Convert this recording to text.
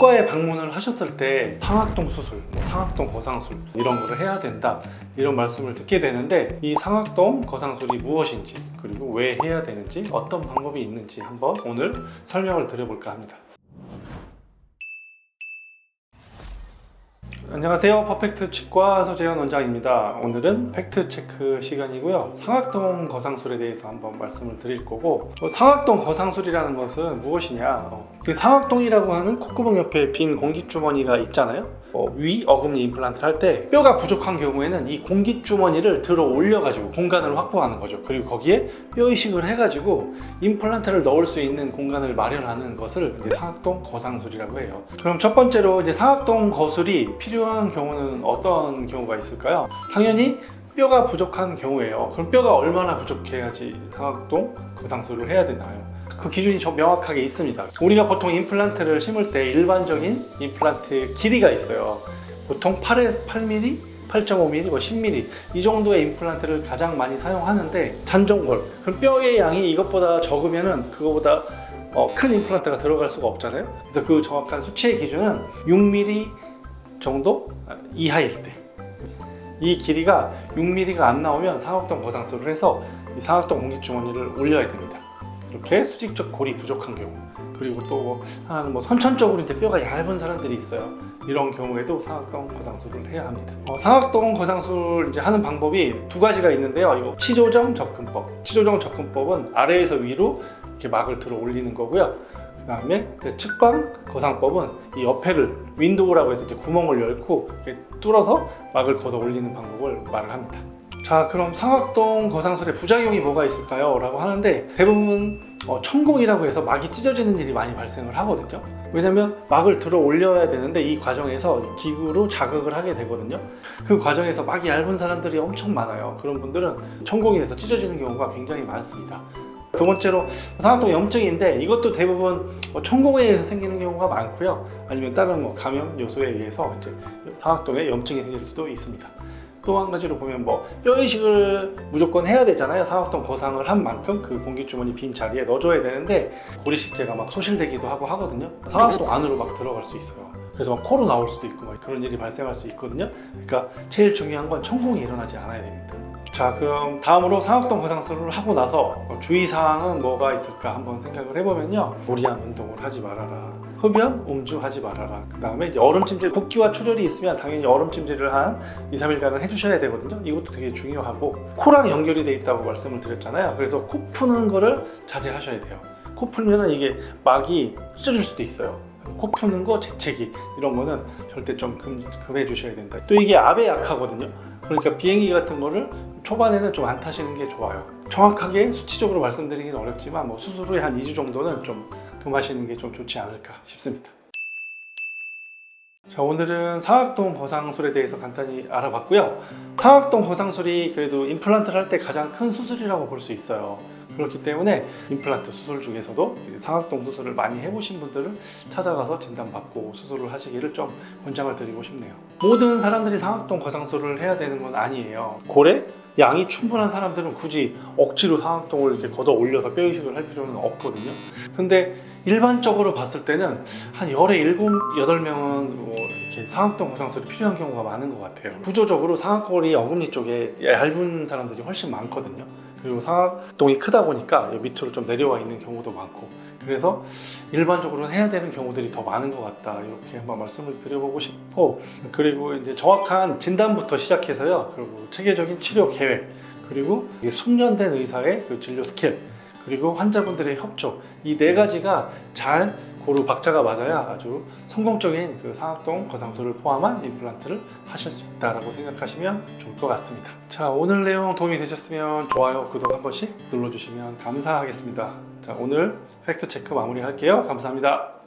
치과에 방문을 하셨을 때 상악동 수술, 뭐 상악동 거상술 이런 거를 해야 된다 이런 말씀을 듣게 되는데 이 상악동 거상술이 무엇인지 그리고 왜 해야 되는지 어떤 방법이 있는지 한번 오늘 설명을 드려볼까 합니다. 안녕하세요. 퍼펙트 치과 서재현 원장입니다. 오늘은 팩트 체크 시간이고요. 상악동 거상술에 대해서 한번 말씀을 드릴 거고 어, 상악동 거상술이라는 것은 무엇이냐? 어, 그 상악동이라고 하는 콧구멍 옆에 빈 공기주머니가 있잖아요. 어, 위 어금니 임플란트를 할 때 뼈가 부족한 경우에는 이 공기 주머니를 들어 올려가지고 공간을 확보하는 거죠. 그리고 거기에 뼈 이식을 해가지고 임플란트를 넣을 수 있는 공간을 마련하는 것을 이제 상악동 거상술이라고 해요. 그럼 첫 번째로 이제 상악동 거술이 필요한 경우는 어떤 경우가 있을까요? 당연히 뼈가 부족한 경우예요. 그럼 뼈가 얼마나 부족해야지 상악동 거상술을 해야 되나요? 그 기준이 좀 명확하게 있습니다. 우리가 보통 임플란트를 심을 때 일반적인 임플란트의 길이가 있어요. 보통 8에 8mm, 8.5mm, 뭐 10mm 이 정도의 임플란트를 가장 많이 사용하는데 잔종골 그럼 뼈의 양이 이것보다 적으면은 그거보다 어, 큰 임플란트가 들어갈 수가 없잖아요. 그래서 그 정확한 수치의 기준은 6mm 정도 이하일 때. 이 길이가 6mm가 안 나오면 상악동 거상술을 해서 이 상악동 공기주머니를 올려야 됩니다. 이렇게 수직적 골이 부족한 경우. 그리고 또 뭐 하나는 뭐 선천적으로 이제 뼈가 얇은 사람들이 있어요. 이런 경우에도 상악동 거상술을 해야 합니다. 어, 상악동 거상술 이제 하는 방법이 두 가지가 있는데요. 이거 치조정 접근법. 치조정 접근법은 아래에서 위로 이렇게 막을 들어 올리는 거고요. 그 다음에 측방 거상법은 이 옆에를 윈도우라고 해서 이제 구멍을 열고 뚫어서 막을 걷어 올리는 방법을 말을 합니다. 자, 그럼 상악동 거상술의 부작용이 뭐가 있을까요? 라고 하는데 대부분 어, 천공이라고 해서 막이 찢어지는 일이 많이 발생을 하거든요. 왜냐면 막을 들어 올려야 되는데 이 과정에서 기구로 자극을 하게 되거든요. 그 과정에서 막이 얇은 사람들이 엄청 많아요. 그런 분들은 천공이 돼서 찢어지는 경우가 굉장히 많습니다. 두 번째로 상악동 염증인데 이것도 대부분 뭐 천공에 의해서 생기는 경우가 많고요. 아니면 다른 뭐 감염 요소에 의해서 이제 상악동에 염증이 생길 수도 있습니다. 또 한 가지로 보면 뭐 뼈이식을 무조건 해야 되잖아요. 상악동 거상을 한 만큼 그 공기주머니 빈 자리에 넣어줘야 되는데 고리식재가 막 소실되기도 하고 하거든요. 상악동 안으로 막 들어갈 수 있어요. 그래서 막 코로 나올 수도 있고 막 그런 일이 발생할 수 있거든요. 그러니까 제일 중요한 건 천공이 일어나지 않아야 됩니다. 자 그럼 다음으로 상악동 거상술을 하고 나서 주의사항은 뭐가 있을까 한번 생각을 해보면요 무리한 운동을 하지 말아라 흡연, 음주 하지 말아라. 그 다음에 이제 얼음찜질 붓기와 출혈이 있으면 당연히 얼음찜질을 한 2, 3일간은 해주셔야 되거든요. 이것도 되게 중요하고 코랑 연결이 돼 있다고 말씀을 드렸잖아요. 그래서 코 푸는 거를 자제하셔야 돼요. 코 풀면은 이게 막이 찢어질 수도 있어요. 코 푸는 거, 재채기 이런 거는 절대 좀 금, 금해 주셔야 된다. 또 이게 압에 약하거든요. 그러니까 비행기 같은 거를 초반에는 좀 안 타시는 게 좋아요. 정확하게 수치적으로 말씀드리기는 어렵지만 뭐 수술 후에 한 2주 정도는 좀 금하시는 게 좀 좋지 않을까 싶습니다. 자, 오늘은 상악동 거상술에 대해서 간단히 알아봤고요. 상악동 거상술이 그래도 임플란트를 할 때 가장 큰 수술이라고 볼 수 있어요. 그렇기 때문에 임플란트 수술 중에서도 상악동 수술을 많이 해보신 분들을 찾아가서 진단받고 수술을 하시기를 좀 권장을 드리고 싶네요. 모든 사람들이 상악동 거상술을 해야 되는 건 아니에요. 고래 양이 충분한 사람들은 굳이 억지로 상악동을 이렇게 걷어 올려서 뼈 이식을 할 필요는 없거든요. 근데 일반적으로 봤을 때는 한 열에 일곱 여덟 명은 뭐 이렇게 상악동 거상술이 필요한 경우가 많은 것 같아요. 구조적으로 상악골이 어금니 쪽에 얇은 사람들이 훨씬 많거든요. 그리고 상악동이 크다 보니까 밑으로 좀 내려와 있는 경우도 많고. 그래서 일반적으로는 해야 되는 경우들이 더 많은 것 같다. 이렇게 한번 말씀을 드려보고 싶고. 그리고 이제 정확한 진단부터 시작해서요. 그리고 체계적인 치료 계획. 그리고 숙련된 의사의 그 진료 스킬. 그리고 환자분들의 협조. 이 네. 가지가 잘 고루 박자가 맞아야 아주 성공적인 그 상악동 거상술을 포함한 임플란트를 하실 수 있다라고 생각하시면 좋을 것 같습니다. 자 오늘 내용 도움이 되셨으면 좋아요, 구독 한 번씩 눌러주시면 감사하겠습니다. 자 오늘 팩트 체크 마무리할게요. 감사합니다.